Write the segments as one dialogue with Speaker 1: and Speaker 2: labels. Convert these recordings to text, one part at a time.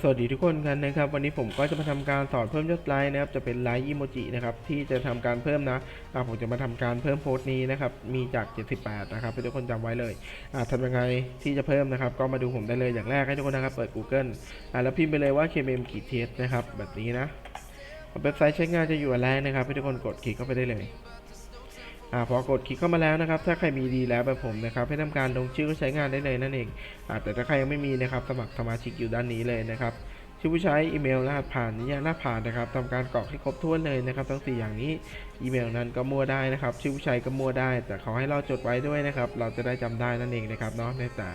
Speaker 1: สวัสดีทุกคนกันนะครับวันนี้ผมก็จะมาทำการสอนเพิ่มยอดไลค์นะครับจะเป็นไลค์อีโมจินะครับที่จะทำการเพิ่มนะผมจะมาทำการเพิ่มโพสต์นี้นะครับมีจาก 78 นะครับให้ทุกคนจำไว้เลยทำยังไงที่จะเพิ่มนะครับ ก็มาดูผมได้เลยอย่างแรกให้ทุกคนนะครับเปิด Google แล้วพิมพ์ไปเลยว่า kmm ขีเทสนะครับแบบนี้นะเว็บไซต์ใช้งานจะอยู่อันแรกนะครับให้ทุกคนกดคลิกเข้าไปได้เลย อ่าพอกดคลิกเข้ามาแล้วนะครับ ถ้าใครมีดีแล้วแบบผมนะครับ ให้ทำการลงชื่อก็ใช้งานได้เลยนั่นเองอ่าแต่ถ้าใครยังไม่มีนะครับ สมัครสมาชิกอยู่ด้านนี้เลยนะครับชื่อผู้ใช้อีเมลรหัสผ่านนิยามรหัสผ่านนะครับทำการกรอกให้ครบถ้วนเลยนะครับ ทั้ง 4 อย่างนี้อีเมลนั้นก็มั่วได้นะครับ ชื่อผู้ใช้ก็มั่วได้ แต่เขอให้เราจดไว้ด้วยนะครับ เราจะได้จำได้นั่นเองนะครับเนาะในแต่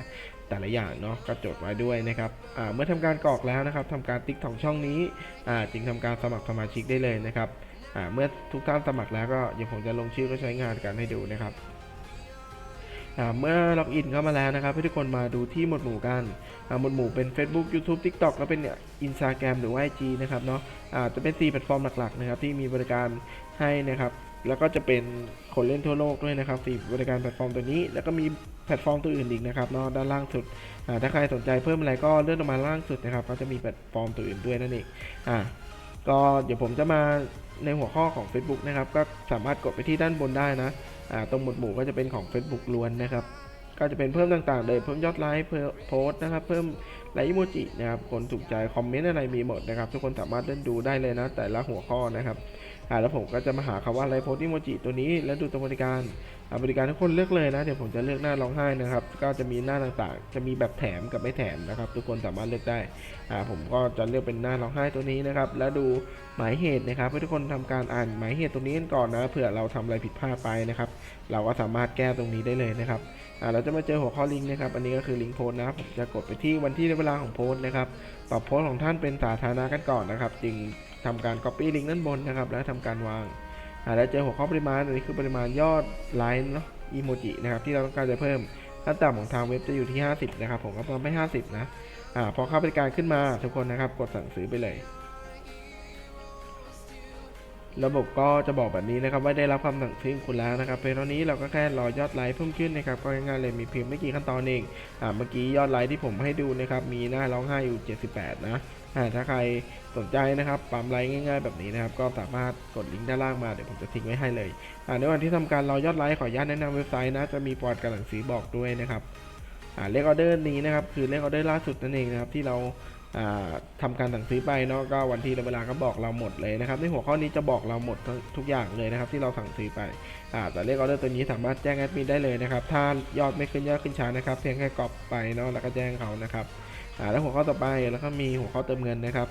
Speaker 1: แต่ละอย่างเนาะก็จดไว้ด้วยนะครับเมื่อทำการกรอกแล้วนะครับทำการติ๊กของช่องนี้จึงทำการสมัครสมาชิกได้เลยนะครับ เมื่อทุกท่านสมัครแล้วก็เดี๋ยวผมจะลงชื่อก็ใช้งานกันให้ดูนะครับเมื่อล็อกอินเข้ามาแล้วนะครับให้ทุกคนมาดูที่หมวดหมู่กันหมวดหมู่เป็น Facebook YouTube TikTok แล้วเป็นเนี่ย Instagram หรือว่า IG นะครับเนาะอ่าจะเป็น4แพลตฟอร์มหลักๆนะครับที่มีบริการให้นะครับแล้วก็จะเป็นคนเล่นทั่วโลกด้วยนะครับสี่บริการแพลตฟอร์มตัวนี้ แล้วก็มีแพลตฟอร์มตัวอื่นอีกนะครับเนาะด้านล่างสุดถ้าใครสนใจเพิ่มอะไรก็เลื่อนลงมาล่างสุดนะครับ ก็จะมีแพลตฟอร์มตัวอื่นด้วยนั่นเองอ ก็เดี๋ยวผมจะมาในหัวข้อของ Facebook นะครับ ก็สามารถกดไปที่ด้านบนได้นะอ่าตรงหมวดหมู่ก็จะเป็นของ Facebook ล้วนนะครับ ก็จะเป็นเพิ่มต่างๆเลยเพิ่มยอดไลค์เพิ่มโพสต์นะครับ เพิ่มไลค์อิโมจินะครับ คนถูกใจคอมเมนต์อะไรมีหมดนะครับ ทุกคนสามารถเล่นดูได้เลยนะ แต่ละหัวข้อนะครับ อ่าแล้วผมก็จะมาหาคำว่าไลค์โพสต์อิโมจิตัวนี้ แล้วดูตัวบริการอ่าบริการทุกคนเลือกเลยนะเดี๋ยวผมจะเลือกหน้าร้องไห้นะครับ ก็จะมีหน้าต่างๆ จะมีแบบแถมกับไม่แถมนะครับ ทุกคนสามารถเลือกได้อ่าผมก็จะเลือกเป็นหน้าร้องไห้ตัวนี้นะครับ แล้วดูหมายเหตุนะครับให้ทุกคนทำการอ่านหมายเหตุตรงนี้กันก่อนนะเผื่อเราทำอะไรผิดพลาดไปนะครับ เราก็สามารถแก้ตรงนี้ได้เลยนะครับอ่าเราจะมาเจอหัวข้อลิงก์นะครับ อันนี้ก็คือลิงก์โพสนะครับผมจะกดไปที่วันที่และเวลาของโพสนะครับปรับโพสของท่านเป็นสาธารณะกันก่อนนะครับ จึง ทำการ Copy ลิงก์ด้านบนนะครับ แล้วทำการวางแล้วเจอหัวข้อปริมาณอันนี้คือปริมาณยอดไลน์เนาะอีโมจินะครับที่เราต้องการจะเพิ่มขั้นต่ำของทางเว็บจะอยู่ที่ 50 นะครับ ผมก็ทำให้ 50 นะอ่าพอเข้าบริการขึ้นมาทุกคนนะครับ กดสั่งซื้อไปเลย ระบบก็จะบอกแบบนี้นะครับว่าได้รับคำสั่งซื้อของคุณแล้วนะครับเพียงเท่านี้เราก็แค่รอยอดไลค์เพิ่มขึ้นนะครับก็ง่ายๆเลยมีเพียงไม่กี่ขั้นตอนเองอ่าเมื่อกี้ยอดไลค์ที่ผมให้ดูนะครับมีหน้าร้องไห้อยู่ 78 นะอ่าถ้าใครสนใจนะครับปั๊มไลค์ง่าย ๆ แบบนี้นะครับก็สามารถกดลิงก์ด้านล่างมาเดี๋ยวผมจะทิ้งไว้ให้เลยอ่าในวันที่ทำการรอยอดไลค์ขออนุญาตแนะนำเว็บไซต์นะจะมีประวัติกรหนังสือบอกด้วยนะครับอ่าเลขออเดอร์นี้นะครับคือเลขออเดอร์ล่าสุดนั่นเองนะครับที่เรา อ่าทำการสั่งซื้อไปเนาะก็วันที่และเวลาก็บอกเราหมดเลยนะครับในหัวข้อนี้จะบอกเราหมดทุกอย่างเลยนะครับ ที่เราสั่งซื้อไปอแต่เลขออเดอร์ตัวนี้สามารถแจ้งแอดมินได้เลยนะครับ ถ้ายอดไม่ขึ้นยอดขึ้นช้านะครับ เพียงแค่กรอบไปเนาะแล้วก็แจ้งเขานะครับแล้วหัวข้อต่อไปแล้วก็มีหัวข้อเติมเงินนะครับ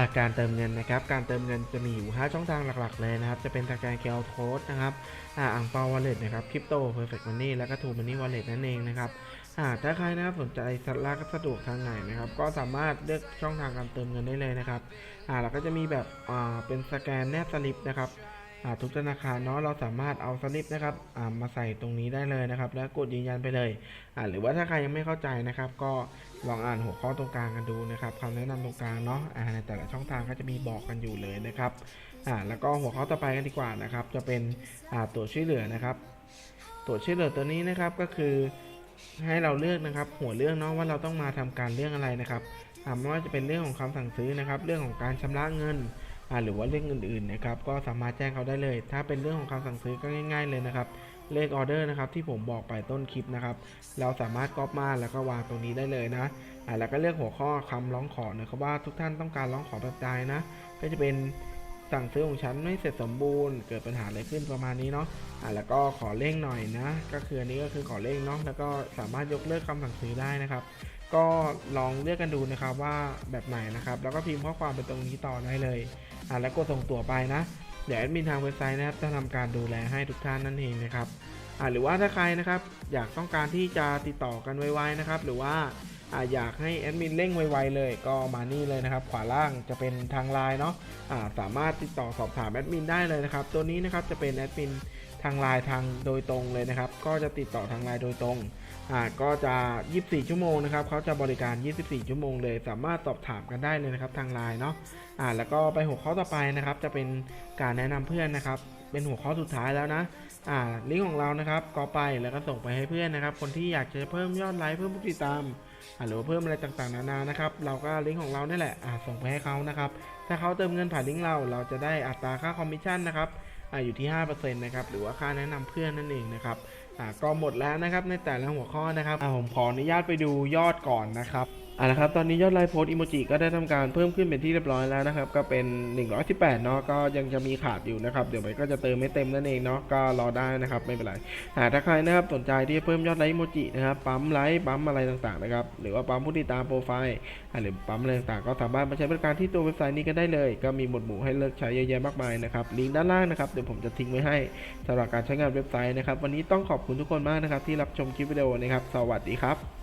Speaker 1: าการเติมเงินนะครับ การเติมเงินจะมีอยู่ 5 ช่องทางหลักๆ เลยนะครับ จะเป็นสแกนเคอร์โค้ดนะครับอ่าอ่างเปาวอลเล็ตนะครับ คริปโตเพอร์เฟกต์มันนี่แล้วก็ทูมันนี่วอลเล็ตนั่นเองนะครับ อ่าถ้าใครนะครับสนใจสัตว์ลากสะดวกทางไหนนะครับ ก็สามารถเลือกช่องทางการเติมเงินได้เลยนะครับอ่าเราก็จะมีแบบอ่าเป็นสแกนแนบสลิปนะครับอ่าทุกธนาคารเนาะเราสามารถเอาสลิปนะครับอ่ามาใส่ตรงนี้ได้เลยนะครับ แล้วกดยืนยันไปเลยอ่าหรือว่าถ้าใครยังไม่เข้าใจนะครับ ก็ลองอ่านหัวข้อตรงกลางกันดูนะครับคำแนะนำตรงกลางเนาะอ่าในแต่ละช่องทางก็จะมีบอกกันอยู่เลยนะครับอ่าแล้วก็หัวข้อต่อไปกันดีกว่านะครับ จะเป็นอ่าตัวช่วยเหลือนะครับ ตัวช่วยเหลือตัวนี้นะครับก็คือ ให้เราเลือกนะครับ หัวเรื่องเนาะว่าเราต้องมาทำการเรื่องอะไรนะครับไม่ว่าจะเป็นเรื่องของคำสั่งซื้อนะครับ เรื่องของการชำระเงินหรือว่าเรื่องอื่นๆนะครับ ก็สามารถแจ้งเขาได้เลย ถ้าเป็นเรื่องของคำสั่งซื้อก็ง่าย ๆเลยนะครับเลขออเดอร์นะครับที่ผมบอกไปต้นคลิปนะครับ เราสามารถก๊อปมาแล้วก็วางตรงนี้ได้เลยนะอ่าแล้วก็เลือกหัวข้อคำร้องขอนะครับว่าทุกท่านต้องการร้องขอแบบใดนะ ก็จะเป็น สั่งซื้อของฉันไม่เสร็จสมบูรณ์ เกิดปัญหาอะไรขึ้นประมาณนี้เนาะอ่าแล้วก็ขอเร่งหน่อยนะ ก็คืออันนี้ก็คือขอเร่งเนาะแล้วก็สามารถยกเลิกคำสั่งซื้อได้นะครับ ก็ลองเลือกกันดูนะครับว่าแบบไหนนะครับ แล้วก็พิมพ์ข้อความไปตรงนี้ต่อได้เลยอ่าแล้วกดส่งตัวไปนะเดี๋ยวแอดมินทางเว็บไซต์นะครับจะทำการดูแลให้ทุกท่านนั่นเองนะครับอ่าหรือว่าถ้าใครนะครับอยากต้องการที่จะติดต่อกันไวๆนะครับ หรือว่า ออยากให้แอดมินเร่งไวๆเลยก็มานี่เลยนะครับ ขวาล่างจะเป็นทางไลน์เนาะอ่าสามารถติดต่อสอบถามแอดมินได้เลยนะครับ ตัวนี้นะครับจะเป็นแอดมินทางไลน์ทางโดยตรงเลยนะครับ ก็จะติดต่อทางไลน์โดยตรงอ่าก็จะ 24 ชั่วโมงนะครับเขาจะบริการ 24 ชั่วโมงเลย สามารถสอบถามกันได้เลยนะครับทางไลน์เนาะอ่าแล้วก็ไปหัวข้อต่อไปนะครับ จะเป็นการแนะนำเพื่อนนะครับ เป็นหัวข้อสุดท้ายแล้วนะอ่าลิงก์ของเรานะครับก็ไปแล้วก็ส่งไปให้เพื่อนนะครับ คนที่อยากจะเพิ่มยอดไลค์เพิ่มผู้ติดตาม หรือเพิ่มอะไรต่างๆนานานะครับเราก็ลิงก์ของเรานี่แหละส่งไปให้เขานะครับถ้าเขาเติมเงินผ่านลิงก์เรา เราจะได้อัตราค่าคอมมิชชั่นนะครับออยู่ที่5%นะครับหรือว่าค่าแนะนำเพื่อนนั่นเองนะครับก็หมดแล้วนะครับในแต่ละหัวข้อนะครับผมขออนุญาตไปดูยอดก่อนนะครับ อ่านะครับ ตอนนี้ยอดไลค์โพสอิโมจิก็ได้ทำการเพิ่มขึ้นเป็นที่เรียบร้อยแล้วนะครับ ก็เป็น 118 เนาะ ก็ยังจะมีขาดอยู่นะครับ เดี๋ยวมันก็จะเติมไม่เต็มนั่นเองเนาะ ก็รอได้นะครับ ไม่เป็นไรอ่าถ้าใครนะครับสนใจที่จะเพิ่มยอดไลค์อิโมจินะครับ ปั๊มไลค์ปั๊มอะไรต่างๆนะครับ หรือว่าปั๊มผู้ติดตามโปรไฟล์หรือปั๊มอะไรต่างๆ ก็สามารถมาใช้บริการที่ตัวเว็บไซต์นี้ก็ได้เลย ก็มีหมวดหมู่ให้เลือกใช้เยอะแยะมากมายนะครับ ลิงก์ด้านล่างนะครับ เดี๋ยวผมจะทิ้งไว้ให้สำหรับการใช้งานเว็บไซต์นะครับ วันนี้ต้องขอบคุณทุกคนมากนะครับที่รับชมคลิปวิดีโอนะครับ สวัสดีครับ